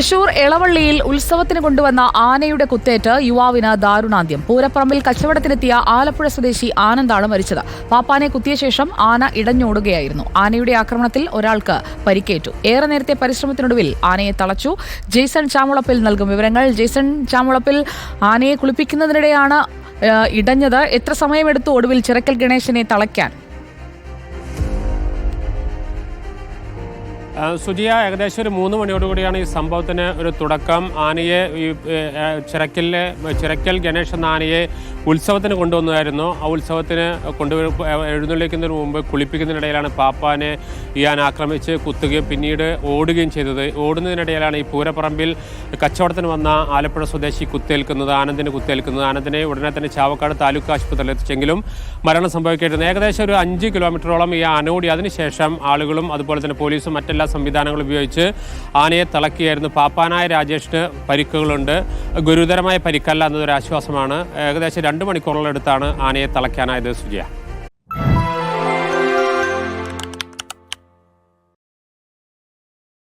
തൃശൂർ എളവള്ളിയിൽ ഉത്സവത്തിന് കൊണ്ടുവന്ന ആനയുടെ കുത്തേറ്റ് യുവാവിന് ദാരുണാന്ത്യം. പൂരപ്പറമ്പിൽ കച്ചവടത്തിനെത്തിയ ആലപ്പുഴ സ്വദേശി ആനന്ദാണ് മരിച്ചത്. പാപ്പാനെ കുത്തിയ ശേഷം ആന ഇടഞ്ഞോടുകയായിരുന്നു. ആനയുടെ ആക്രമണത്തിൽ ഒരാൾക്ക് പരിക്കേറ്റു. ഏറെ നേരത്തെ പരിശ്രമത്തിനൊടുവിൽ ആനയെ തളച്ചു. ജെയ്സൺ ചാമുളപ്പിൽ നൽകും വിവരങ്ങൾ. ജെയ്സൺ ചാമുളപ്പിൽ ആനയെ കുളിപ്പിക്കുന്നതിനിടെയാണ് ഇടഞ്ഞത്. എത്ര സമയമെടുത്തു ഒടുവിൽ ചിറക്കൽ ഗണേശനെ തളയ്ക്കാൻ? സുജിയ ഏകദേശം ഒരു മൂന്ന് മണിയോടുകൂടിയാണ് ഈ സംഭവത്തിന് ഒരു തുടക്കം. ആനയെ ഈ ചിറക്കലിലെ ചിറക്കൽ ഗണേശ എന്ന ആനയെ ഉത്സവത്തിന് കൊണ്ടുവന്നതായിരുന്നു ആ ഉത്സവത്തിന് കൊണ്ടുവരും എഴുന്നള്ളിക്കുന്നതിന് മുമ്പ് കുളിപ്പിക്കുന്നതിനിടയിലാണ് പാപ്പാനെ ഈ ആന ആക്രമിച്ച് കുത്തുകയും പിന്നീട് ഓടുകയും ചെയ്തത്. ഓടുന്നതിനിടയിലാണ് ഈ പൂരപ്പറമ്പിൽ കച്ചവടത്തിന് വന്ന ആലപ്പുഴ സ്വദേശി കുത്തേൽക്കുന്നത് ആനന്ദിന് കുത്തേൽക്കുന്നത്. ആനന്ദിനെ ഉടനെ തന്നെ ചാവക്കാട് താലൂക്ക് ആശുപത്രിയിൽ എത്തിച്ചെങ്കിലും മരണം സംഭവിക്കായിരുന്നു ഏകദേശം ഒരു അഞ്ച് കിലോമീറ്ററോളം ഈ ആന ഓടി. അതിനുശേഷം ആളുകളും അതുപോലെ തന്നെ പോലീസും മറ്റെല്ലാ സംവിധാനങ്ങളും ഉപയോഗിച്ച് ആനയെ തിളക്കിയായിരുന്നു. പാപ്പാനായ രാജേഷിന് പരിക്കുകളുണ്ട്. ഗുരുതരമായ പരിക്കല്ല എന്നതൊരു ആശ്വാസമാണ്. ഏകദേശം രണ്ട് മണിക്കൂറുകളെടുത്താണ് ആനയെ തിളയ്ക്കാനായത് സുജിയ.